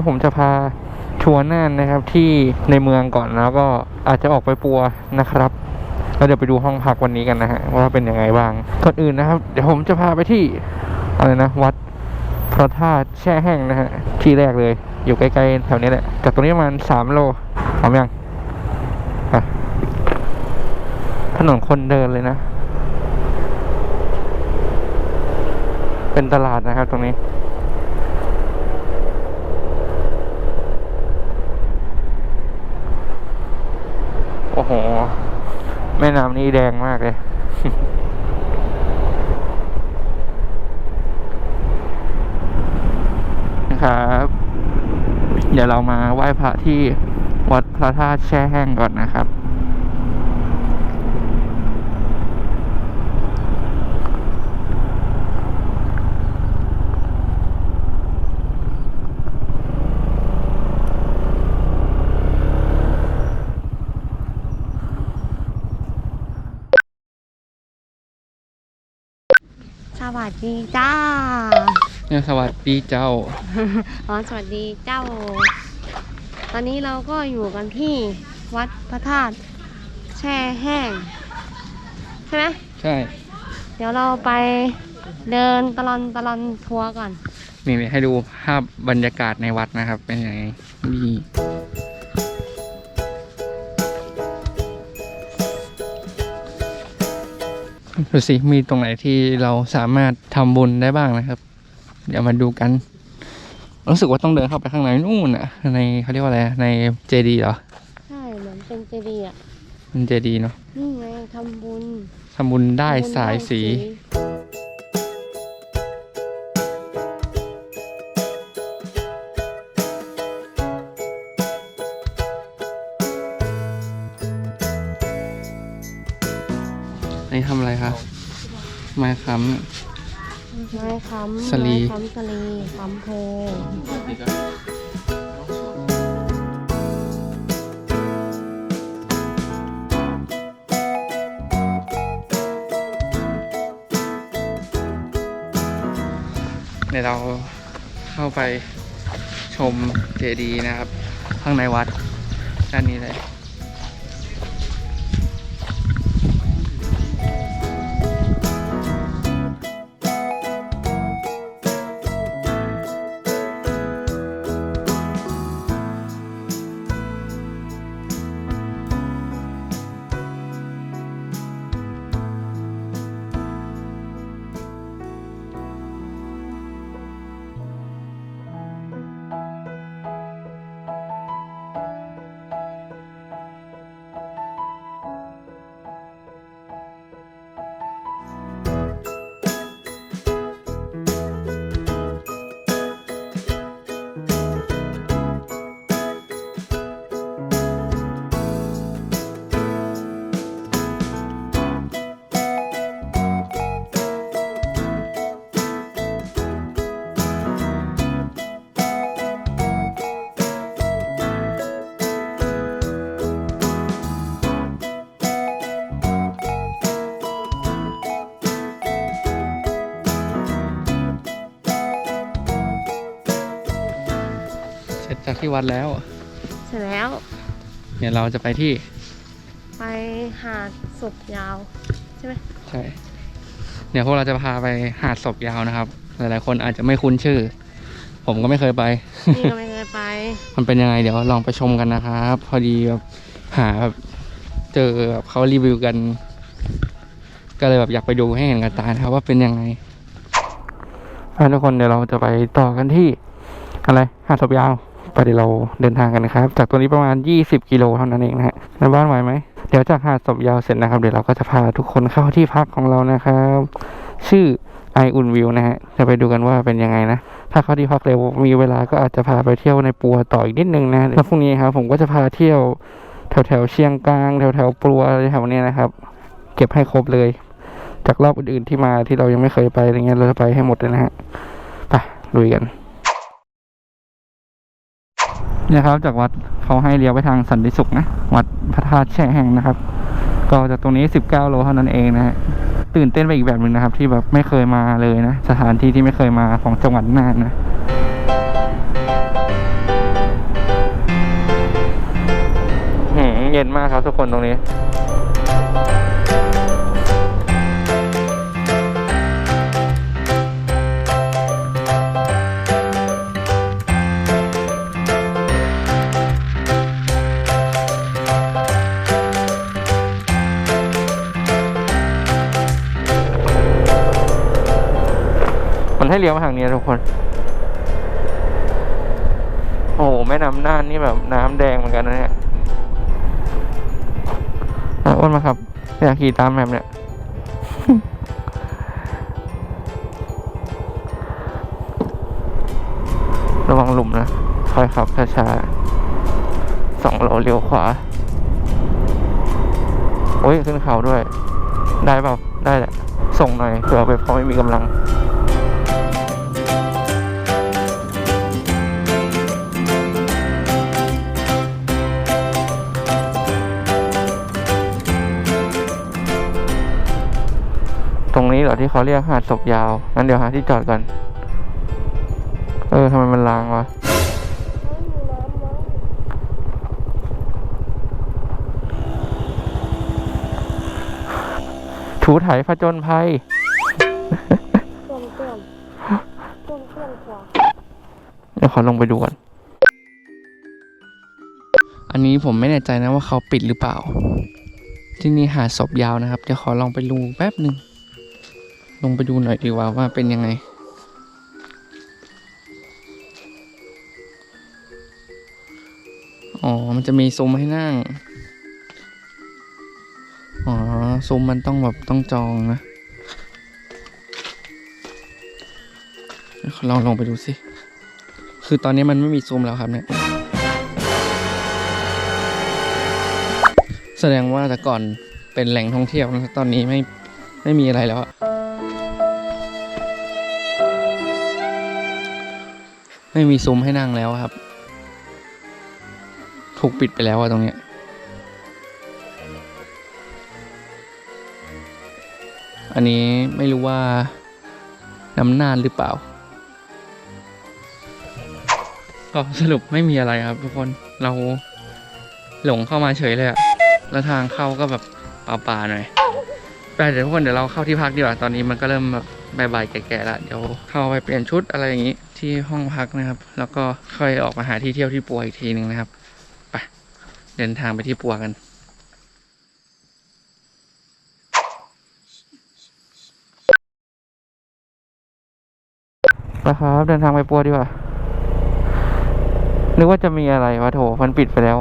นี้ผมจะพาทัวร์น่านนะครับที่ในเมืองก่อนแล้วก็อาจจะออกไปปัวนะครับแล้วเดี๋ยวไปดูห้องพักวันนี้กันนะฮะว่าเป็นยังไงบ้างก่อนอื่นนะครับ เดี๋ยวผมจะพาไปที่อะไรนะวัดพระธาตุแช่แห้งนะฮะที่แรกเลย อยู่ใกล้ๆแถวนี้แหละจากตรงนี้ประมาณสามโลพร้อมยังไปถนนคนเดินเลยนะ เป็นตลาดนะครับตรงนี้ โอ้โห แม่น้ำนี้แดงมากเลยนะครับ เดี๋ยวเรามาไหว้พระที่วัดพระธาตุแช่แห้งก่อนนะครับ วัสดีจ้าเนี่ยสวัสดีเจ้าอ๋อสวัสดีเจ้า ตอนนี้เราก็อยู่กันที่วัดพระธาตุแช่แห้ง ใช่ไหมใช่ เดี๋ยวเราไปเดินตลอนตลอนทัวร์ก่อน นี่ให้ดูภาพบรรยากาศในวัดนะครับ เป็นยังไงนี่ ดูสิมีตรงไหนที่เราสามารถทำบุญได้บ้างนะครับ เดี๋ยวมาดูกัน รู้สึกว่าต้องเดินเข้าไปข้างในนู่นอะ ในเขาเรียกว่าอะไรอะในเจดีเหรอใช่เหมือนเป็นเจดีย์อะเป็นเจดีเนาะนี่ไงทำบุญทำบุญได้ทำบุญสายสี ค้ำไม้ค้ำสลีไม้ค้ำสลีค้ำโพเดี๋ยวเราเข้าไปชมเจดีย์นะครับ ข้างในวัดด้านนี้เลย ที่วัดแล้ว เสร็จแล้ว เดี๋ยวเราจะไปที่ไปหาดศพยาวใช่ไหมใช่ เดี๋ยวพวกเราจะพาไปหาดศพยาวนะครับ หลายๆคนอาจจะไม่คุ้นชื่อ ผมก็ไม่เคยไป นี่ก็ไม่เคยไป มันเป็นยังไงเดี๋ยวลองไปชมกันนะครับ พอดีแบบหาแบบเจอแบบเขารีวิวกัน ก็เลยแบบอยากไปดูให้เห็นกับตานะครับว่าเป็นยังไงทุกคนเดี๋ยวเราจะไปต่อกันที่อะไรหาดศพยาว ไปเดี๋ยวเราเดินทางกันนะครับ จากตัวนี้ประมาณ 20 กิโลเท่านั้นเองนะฮะในบ้านไหวไหม เดี๋ยวจากหาดศพยาวเสร็จนะครับ เดี๋ยวเราก็จะพาทุกคนเข้าที่พักของเรานะครับ ชื่อไออุ่นวิวนะฮะ จะไปดูกันว่าเป็นยังไงนะ ถ้าเข้าที่พักเร็วมีเวลาก็อาจจะพาไปเที่ยวในปัวต่ออีกนิดนึงนะแล้วพรุ่งนี้ครับผมก็จะพาเที่ยวแถวแถวเชียงกลางแถวแถวปัวอะไรแถวเนี้ยนะครับ เก็บให้ครบเลย จากรอบอื่นๆที่มาที่เรายังไม่เคยไปอะไรเงี้ยเราจะไปให้หมดเลยนะฮะไปลุยกัน เนี่ยครับจากวัดเขาให้เลี้ยวไปทางสันติสุขนะ วัดพระธาตุแช่แห้งนะครับ ก็จากตรงนี้ 19 โลเท่านั้นเองนะฮะตื่นเต้นไปอีกแบบหนึ่งนะครับ ที่แบบไม่เคยมาเลยนะ สถานที่ที่ไม่เคยมาของจังหวัดน่านนะเย็นมากครับทุกคนตรงนี้ ให้เลี้ยวมาทางนี้ทุกคน โอ้โหแม่น้ำน่านนี่แบบน้ำแดงเหมือนกันนะเนี่ยอะอ้วนมาครับ อยากขี่ตามแบบเนี่ยระวังหลุมนะค่อยขับช้าๆสองโลเลี้ยวขวา โอ้ย ขึ้นเขาด้วย ได้เปล่าได้แหละ ส่งหน่อยเผื่อไปเพราะไม่มีกำลัง ตรงนี้เหรอที่เขาเรียกหาดศพยาว งั้นเดี๋ยวหาที่จอดก่อน เออทำไมมันล้างวะถูไถผจญภัยเตือนเตือนเตือนเตือนขวาเดี๋ยวขอลงไปดูก่อน อันนี้ผมไม่แน่ใจนะว่าเขาปิดหรือเปล่า ที่นี่หาดศพยาวนะครับ เดี๋ยวขอลองไปดูแป๊บหนึ่ง ลงไปดูหน่อยดีกว่าว่าเป็นยังไง อ๋อ มันจะมีซุ้มให้นั่ง อ๋อ ซุ้มมันต้องแบบต้องจองนะ ลองลงไปดูสิ คือตอนนี้มันไม่มีซูมแล้วครับเนี่ย แสดงว่าแต่ก่อนเป็นแหล่งท่องเที่ยวนะ ตอนนี้ไม่ไม่มีอะไรแล้วอะ ไม่มีซุ้มให้นั่งแล้วครับ ถูกปิดไปแล้วอะตรงเนี้ยอันนี้ไม่รู้ว่าน้ำนานหรือเปล่า ก็สรุปไม่มีอะไรครับ ทุกคนเราหลงเข้ามาเฉยเลยอะแล้วทางเข้าก็แบบป่าๆหน่อยไปเดี๋ยวทุกคนเดี๋ยวเราเข้าที่พักดีกว่าตอนนี้มันก็เริ่มแบบบ่ายๆแก่ๆล้วเดี๋ยวเข้าไปเปลี่ยนชุดอะไรอย่างนี้ ที่ห้องพักนะครับ แล้วก็ค่อยออกมาหาที่เที่ยวที่ปัวอีกทีหนึ่งนะครับไปเดินทางไปที่ปัวกันนะครับเดินทางไปปัวดีกว่านึกว่าจะมีอะไรวะโถมันปิดไปแล้ว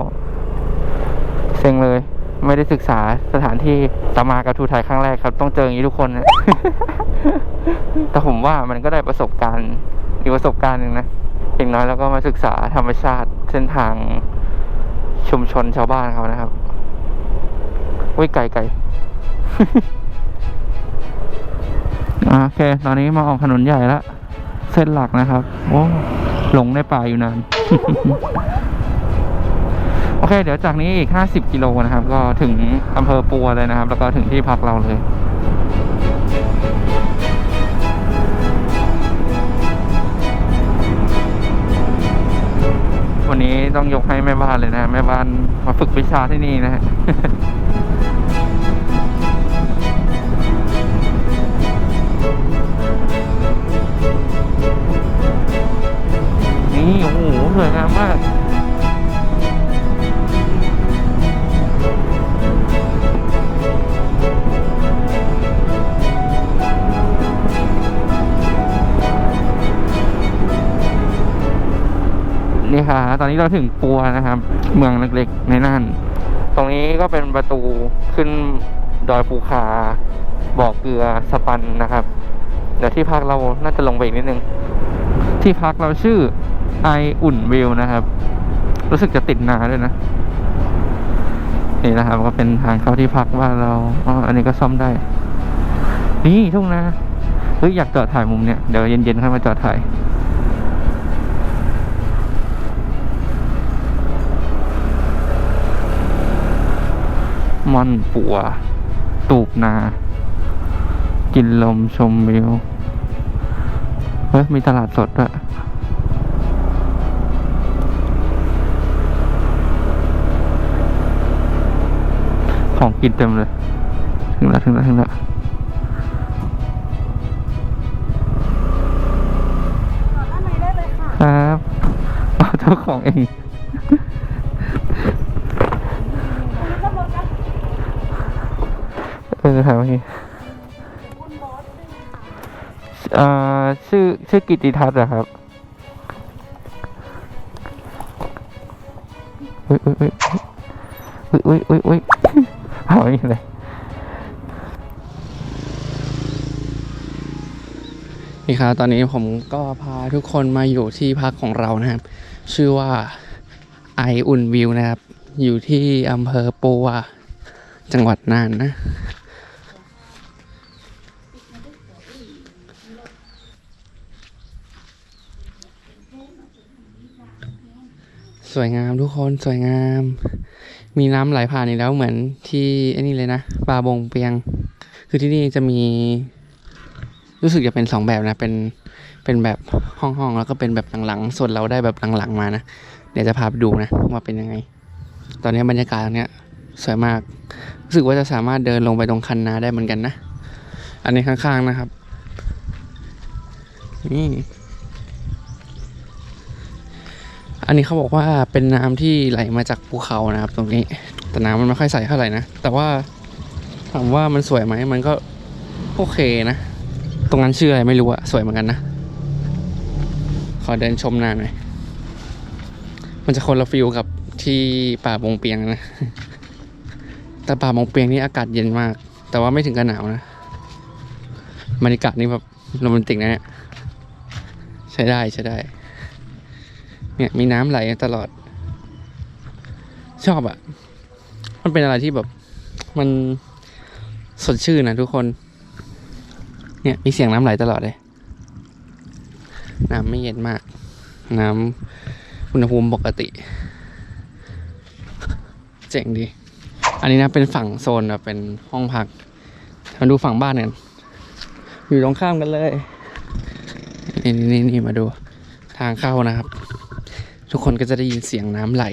เซ็งเลย ไม่ได้ศึกษาสถานที่ตามากับทูไทยครั้งแรกครับ ต้องเจออย่างนี้ทุกคนนะแต่ผมว่ามันก็ได้ประสบการณ์ อีกประสบการณ์หนึ่งนะอย่างน้อยแล้วก็มาศึกษาธรรมชาติเส้นทางชุมชนชาวบ้านเขานะครับอุ้ยไก่ไก่โอเค ตอนนี้มาออกถนนใหญ่แล้วเส้นหลักนะครับ โอ้หลงในป่าอยู่นาน โอเค เดี๋ยวจากนี้อีก 50 กิโลนะครับ ก็ถึงอำเภอปัวเลยนะครับ แล้วก็ถึงที่พักเราเลย นนี้ต้องยกให้แม่บ้านเลยนะ แม่บ้านมาฝึกวิชาที่นี่นะฮะ ตอนนี้เราถึงปัวนะครับ เมืองเล็กๆในน่าน ตรงนี้ก็เป็นประตูขึ้นดอยภูคาบ่อเกลือสปันนะครับ เดี๋ยวที่พักเราน่าจะลงไปอีกนิดนึง ที่พักเราชื่อไออุ่นวิวนะครับ รู้สึกจะติดนาด้วยนะนี่นะครับก็เป็นทางเข้าที่พักว่าเราอ๋ออันนี้ก็ซ่อมได้ นี่ทุ่งนาเฮ้ยอยากจอดถ่ายมุมเนี้ยเดี๋ยวเย็นๆค่อยมาจอดถ่าย ม่อนปัว ตูบนา กินลมชมวิว เฮ้ย มีตลาดสดด้วยของกินเต็มเลย ถึงแล้ว ถึงแล้ว ถึงแล้วครับเอาเจ้าของเอง เออถามเมื่อกี้เอ่อชื่อชื่อกิติทัศน์เหรอครับอุ้ยอุ้ยอุ้ยอุ้ยอุ้ยอุ้ยอุ้ยเอาอีกเลยนี่ครับตอนนี้ผมก็พาทุกคนมาอยู่ที่พักของเรานะครับ ชื่อว่าไออุ่นวิวนะครับ อยู่ที่อำเภอปัวจังหวัดน่านนะ สวยงามทุกคนสวยงาม มีน้ำไหลผ่านอีกแล้วเหมือนที่ไอ้นี่เลยนะปลาบงเปียง คือที่นี่จะมี รู้สึกจะเป็นสองแบบนะ เป็นเป็นแบบห้องๆแล้วก็เป็นแบบหลังๆส่วนเราได้แบบหลังๆมานะ เดี๋ยวจะพาไปดูนะว่าเป็นยังไง ตอนนี้บรรยากาศตรงเนี้ยสวยมาก รู้สึกว่าจะสามารถเดินลงไปตรงคันนาได้เหมือนกันนะ อันนี้ข้างๆนะครับนี่ อันนี้เขาบอกว่าเป็นน้ำที่ไหลมาจากภูเขานะครับ ตรงนี้ แต่น้ำมันไม่ค่อยใสเท่าไหร่นะ แต่ว่าถามว่ามันสวยไหมมันก็โอเคนะ ตรงนั้นชื่ออะไรไม่รู้อะสวยเหมือนกันนะ ขอเดินชมน้าหน่อย มันจะคนละฟิลกับที่ป่าบงเปียงนะ แต่ป่าบงเปียงนี่อากาศเย็นมาก แต่ว่าไม่ถึงกับหนาวนะบรรยากาศนี่แบบโรแมนติกนะเนี่ย ใช้ได้ใช้ได้ เนี่ยมีน้ำไหลตลอด ชอบอะ่ะ มันเป็นอะไรที่แบบ มันสดชื่นนะทุกคน เนี่ยมีเสียงน้ำไหลตลอดเลย น้ำไม่เย็นมาก น้ำอุณหภูมิปกติ เจ๋งดี อันนี้นะเป็นฝั่งโซนแบบเป็นห้องพักมาดูฝั่งบ้านกันอยู่ตรงข้ามกันเลย นี่นี่นี่มาดูทางเข้านะครับ ทุกคนก็จะได้ยินเสียงน้ำไหล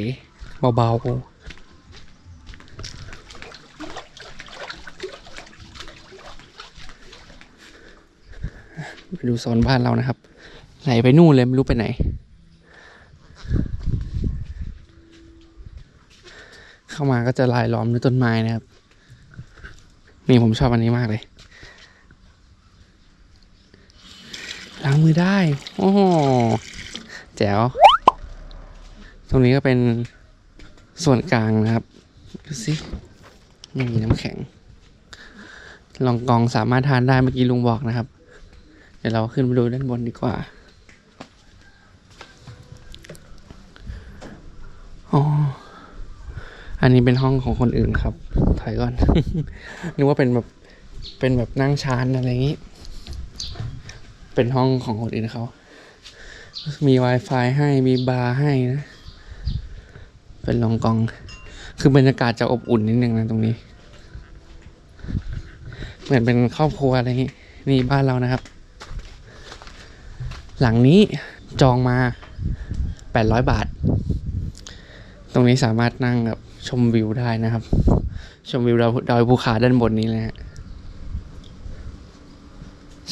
เบาๆไปดูโซนบ้านเรานะครับ ไหลไปนู่นเลย ไม่รู้ไปไหน เข้ามาก็จะลายล้อมด้วยต้นไม้นะครับ นี่ผมชอบอันนี้มากเลย ล้างมือได้ โอ้โห แจ๋ว รงนี้ก็เป็นส่วนกลางนะครับ ดูสิไม่มีน้ำแข็ง ลองกองสามารถทานได้เมื่อกี้ลุงบอกนะครับ เดี๋ยวเราขึ้นไปดูด้านบนดีกว่า อ๋อ อันนี้เป็นห้องของคนอื่นครับ ถอยก่อน นึกว่าเป็นแบบ เป็นแบบนั่งชานอะไรอย่างนี้ เป็นห้องของคนอื่นเขา มี Wi-Fi ให้ มีบาร์ให้นะ เป็นรองกอง คือบรรยากาศจะอบอุ่นนิดนึงนะตรงนี้ เหมือนเป็นครอบครัวอะไรนี้นี่บ้านเรานะครับ หลังนี้จองมา 800 บาท ตรงนี้สามารถนั่งแบบชมวิวได้นะครับ ชมวิวดอยดอยภูขาด้านบนนี้เลยฮะ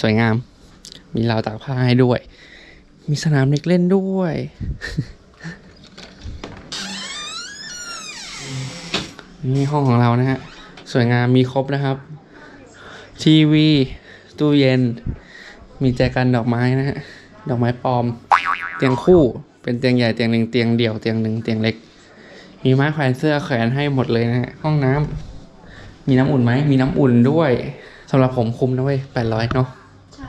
สวยงาม มีราวตากผ้าให้ด้วย มีสนามเด็กเล่นด้วย นี่ห้องของเรานะฮะ สวยงามมีครบนะครับ ทีวี ตู้เย็น มีแจกันดอกไม้นะฮะ ดอกไม้ปลอม เตียงคู่ เป็นเตียงใหญ่เตียงหนึ่งเตียงเดี่ยวเตียงหนึ่งเตียงเล็ก มีไม้แขวนเสื้อแขวนให้หมดเลยนะฮะ ห้องน้ำมีน้ำอุ่นไหม มีน้ำอุ่นด้วยสำหรับผมคุ้มนะเว้ยแปดร้อยเนาะใช่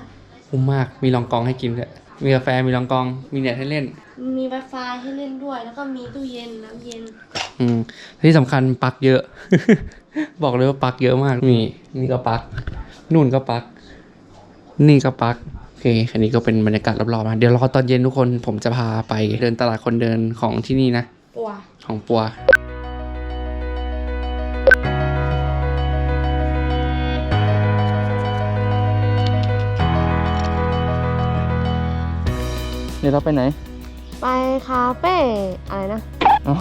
คุ้มมาก มีรองกองให้กินด้วย มีกาแฟมีรองกอง มีเน็ตให้เล่น มี Wi-Fi ให้เล่นด้วย แล้วก็มีตู้เย็นน้ำเย็น อืมที่สำคัญปลั๊กเยอะ บอกเลยว่าปลั๊กเยอะมากนี่นี่ก็ปลั๊กนู่นก็ปลั๊กนี่ก็ปลั๊กโอเคอันนี้ก็เป็นบรรยากาศรอบๆนะเดี๋ยวรอตอนเย็นทุกคนผมจะพาไปเดินตลาดคนเดินของที่นี่นะ ปัว ของปัว ดี๋ยวเราไปไหน ไปคาเฟ่อะไรนะอ๋อ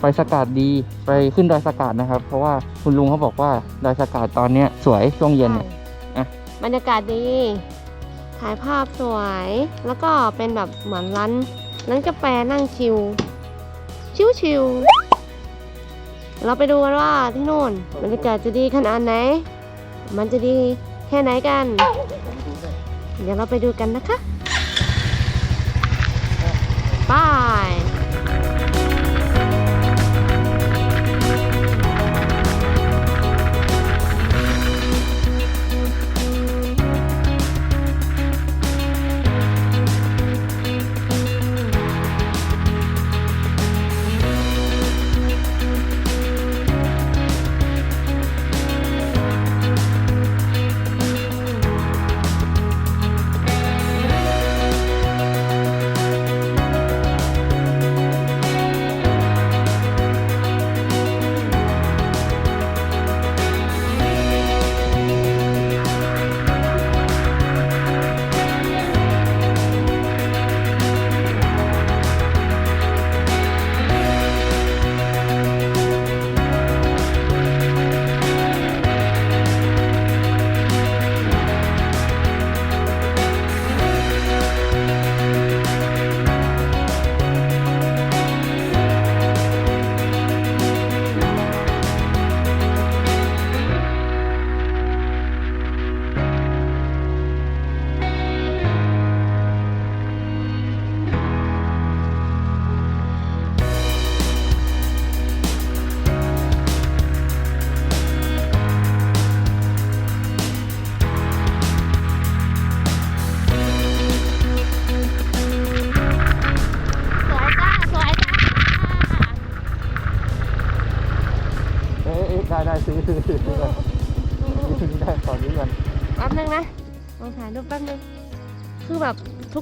ไปสกัดดีไปขึ้นดอยสกัดนะครับ เพราะว่าคุณลุงเขาบอกว่าดอยสกัดตอนเนี้ยสวยช่วงเย็นเนี่ย อะ บรรยากาศดี ถ่ายภาพสวย แล้วก็เป็นแบบเหมือนร้านร้านกาแฟนั่งชิล ชิวชิวๆเราไปดูกันว่าที่โน่นบรรยากาศจะดีขนาดไหน มันจะดีแค่ไหนกัน เดี๋ยวเราไปดูกันนะคะ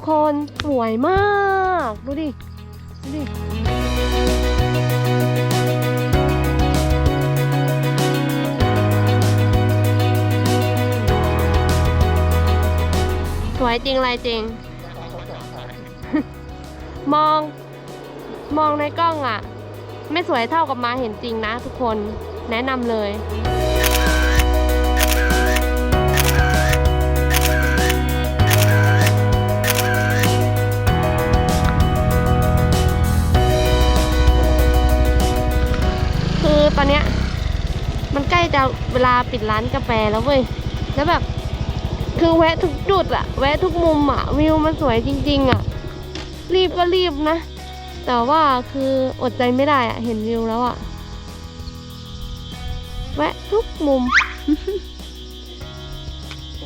ทุกคนสวยมาก ดูดิ ดูดิสวยจริงอะไรจริง มอง มองในกล้องอะ ไม่สวยเท่ากับมาเห็นจริงนะทุกคนแนะนำเลย ตอนเนี้ย มันใกล้จะเวลาปิดร้านกาแฟแล้วเว้ย แล้วแบบ คือแวะทุกจุดอะแวะทุกมุมอะวิวมันสวยจริง ๆอะรีบก็รีบนะ แต่ว่าคืออดใจไม่ได้อะเห็นวิวแล้วอะแวะทุกมุม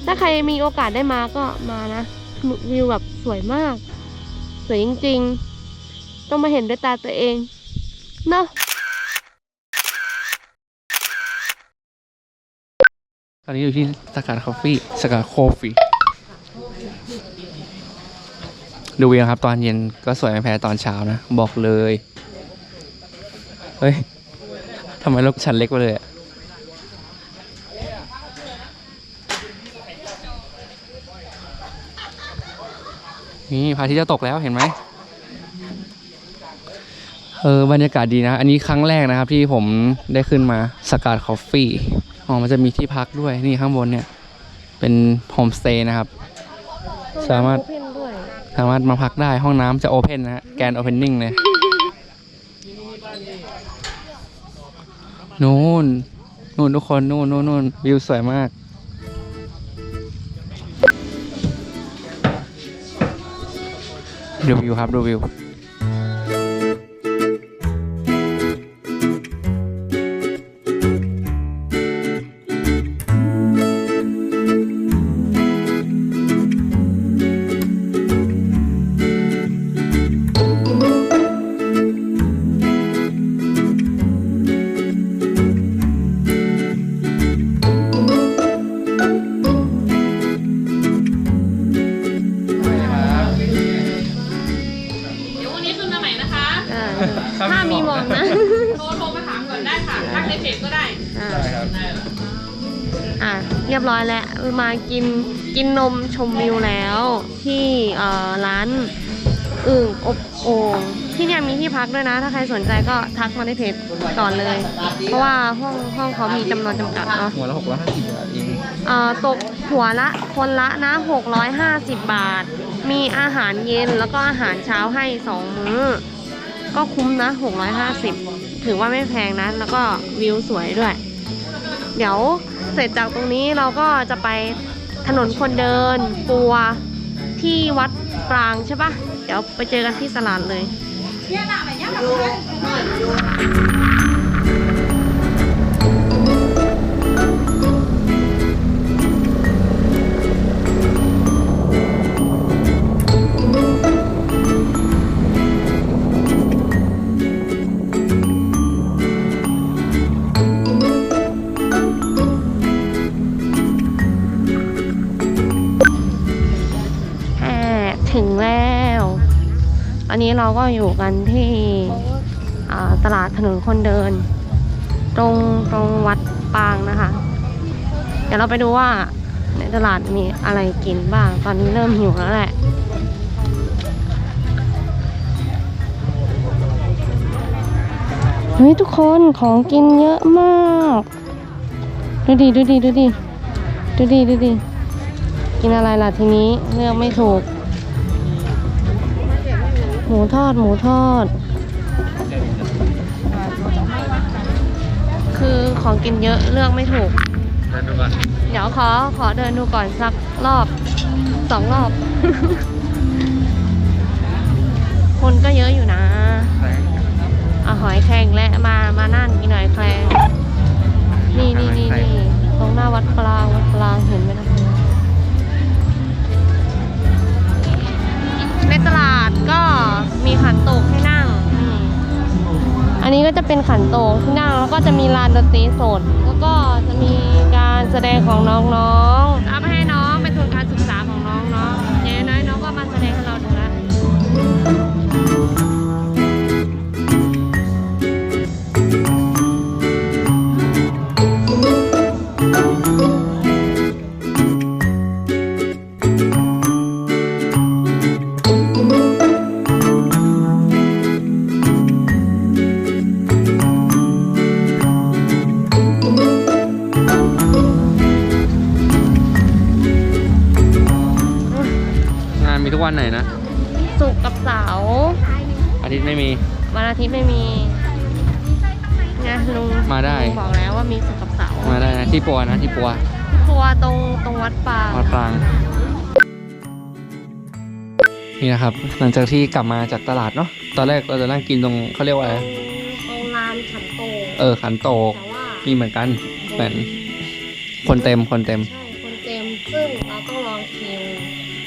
ถ้าใครมีโอกาสได้มาก็มานะวิวแบบสวยมาก สวยจริง ๆ ต้องมาเห็นด้วยตาตัวเอง เนาะ ตอนนี้อยู่ที่สกัดคอฟฟี่สกัดโคฟี่ดูวิวครับ ตอนเย็นก็สวยไม่แพ้ตอนเช้านะ บอกเลย เฮ้ยทำไมรถฉันเล็กไปเลยอะนี่พระอาทิตย์จะตกแล้วเห็นไหมเออบรรยากาศดีนะ อันนี้ครั้งแรกนะครับที่ผมได้ขึ้นมาสกัดคอฟฟี่ อ๋อมันจะมีที่พักด้วยนี่ข้างบนเนี่ย เป็นโฮมสเตย์นะครับ สามารถโอเพนด้วยสามารถมาพักได้ห้องน้ำจะโอเพนนะฮะแกนโอเพนนิ่งเลยนู่นนู่นทุกคนนู่นนู่นนู่นวิวสวยมาก ดูวิวครับ ดูวิว ถ้ามีหมองนะโทรโทรมาถามก่อนได้ค่ะทักในเพจก็ได้อ่าอะเรียบร้อยแล้วมากินกินนมชมวิวแล้ว ที่เอ่อร้านอึ่งอบโอ่งที่ที่เนี่ยมีที่พักด้วยนะ ถ้าใครสนใจก็ทักมาในเพจก่อนเลย เพราะว่าห้องห้องเขามีจำนวนจำกัดเนาะหัวละหกร้อยห้าสิบบาทเองเอ่อตกหัวละคนละนะ 650 บาท มีอาหารเย็นแล้วก็อาหารเช้าให้ 2 มื้อ ก็คุ้มนะ 650 ถือว่าไม่แพงนะ แล้วก็วิวสวยด้วย เดี๋ยวเสร็จจากตรงนี้เราก็จะไปถนนคนเดินปัวที่วัดปรางใช่ปะเดี๋ยวไปเจอกันที่ตลาดเลย นี้เราก็อยู่กันที่ตลาดถนนคนเดิน ตรงตรงวัดปางนะคะ เดี๋ยวเราไปดูว่าในตลาดมีอะไรกินบ้าง ตอนนี้เริ่มหิวแล้วแหละ เฮ้ยทุกคนของกินเยอะมาก ดูดิดูดิดูดิดูดิดูดิกินอะไรล่ะทีนี้เลือกไม่ถูก มูทอด หมูทอด คือของกินเยอะเลือกไม่ถูก เดินดูก่อนเดี๋ยวขอขอเดินดูก่อนสักรอบสองรอบ คนก็เยอะอยู่นะเอาหอยแครงและมามานั่นกินหอยแครงนี่นี่นี่นี่ตรงหน้าวัดปลางวัดปลางเห็นไหมนะในตลาด ก็มีขันโตกให้นั่ง อันนี้ก็จะเป็นขันโตกที่นั่งแล้วก็จะมีลานดนตรีสด แล้วก็จะมีการแสดงของน้องๆเอาไปให้น้องเป็นทุนการศึกษาของน้องเนาะอย่างน้อยน้องก็มาแสดงให้เราดูแล้ว ทิตย์ไม่มี วันอาทิตย์ไม่มีไงลุงมาได้ ลุงบอกแล้วว่ามีสุกร์กับเสาร์มาได้นะที่ปัวนะที่ปัวครัวตรงตรงวัดปางวัดปรางนี่นะครับ หลังจากที่กลับมาจากตลาดเนาะตอนแรกเราจะนั่งกินตรงเขาเรียกว่าอะไรตรงตรงลานขันโตกเออขันโตกแต่ว่ามีเหมือนกันเหมือนคนเต็มคนเต็มใช่คนเต็มซึ่งเราต้องรอคิว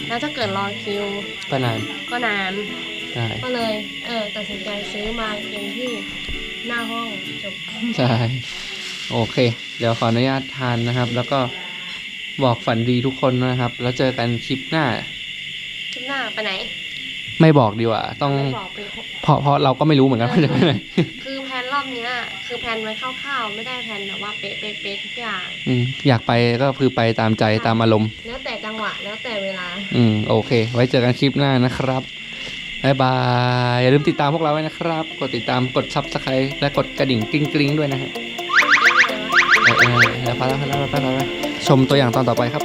แล้วถ้าเกิดรอคิวก็นานก็นาน ใช่ ก็เลยเออตัดสินใจซื้อมาเองที่หน้าห้องจบใช่ โอเค เดี๋ยวขออนุญาตทานนะครับ แล้วก็บอกฝันดีทุกคนนะครับ แล้วเจอกันคลิปหน้า คลิปหน้าไปไหนไม่บอกดีกว่า ต้องไม่บอกไปเพราะเพราะเราก็ไม่รู้เหมือนกันว่าจะไปไหนคือแผนรอบเนี้ย คือแผนไว้คร่าวๆไม่ได้แผนแบบว่าเป๊ะเป๊ะเป๊ะทุกอย่าง อืมอยากไปก็คือไปตามใจตามอารมณ์ แล้วแต่จังหวะแล้วแต่เวลา อืมโอเค ไว้เจอกันคลิปหน้านะครับ บายบาย อย่าลืมติดตามพวกเราไว้นะครับ กดติดตามกดซับสไครต์และกดกระดิ่งกริ๊งกริ๊งด้วยนะฮะเออแล้วไปแล้วไปแล้วไปแล้วไปแล้วชมตัวอย่างตอนต่อไปครับ